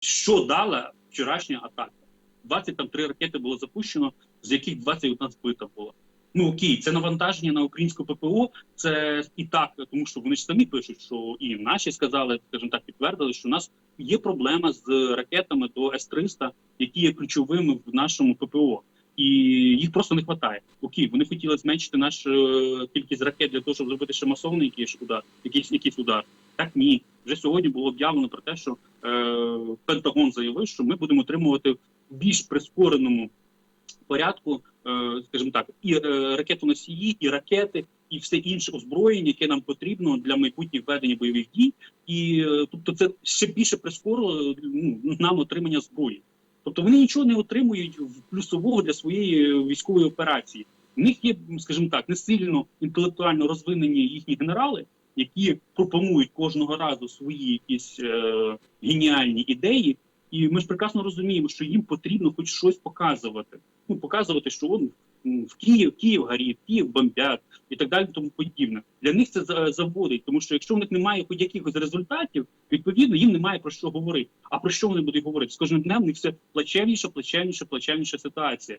що дала вчорашня атака. 23 ракети було запущено, з яких 21 збита була. Ну окей, це навантаження на українську ППО. Це і так, тому що вони ж самі пишуть, що і наші сказали, скажімо так, підтвердили, що у нас є проблема з ракетами до С-300, які є ключовими в нашому ППО. І їх просто не вистачає. Окей, вони хотіли зменшити нашу е, кількість ракет для того, щоб зробити ще масовний якийсь удар, якийсь якийсь удар. Так ні, вже сьогодні було об'явлено про те, що Пентагон заявив, що ми будемо отримувати в більш прискореному порядку, е, скажімо так, і е, ракетоносії, і ракети, і все інше озброєння, яке нам потрібно для майбутніх ведення бойових дій. І е, тобто, це ще більше прискорило ну, нам отримання зброї. Тобто вони нічого не отримують плюсового для своєї військової операції. У них є, скажімо так, не сильно інтелектуально розвинені їхні генерали, які пропонують кожного разу свої якісь е, геніальні ідеї. І ми ж прекрасно розуміємо, що їм потрібно хоч щось показувати. Ну показувати, що он в Київ, Київ горить, Київ бомбять і так далі, тому подібне. Для них це заводить, тому що якщо в них немає хоч якихось результатів, відповідно їм немає про що говорити. А про що вони будуть говорити? З кожним днем в них все плачевніша, плачевніша, плачевніша ситуація.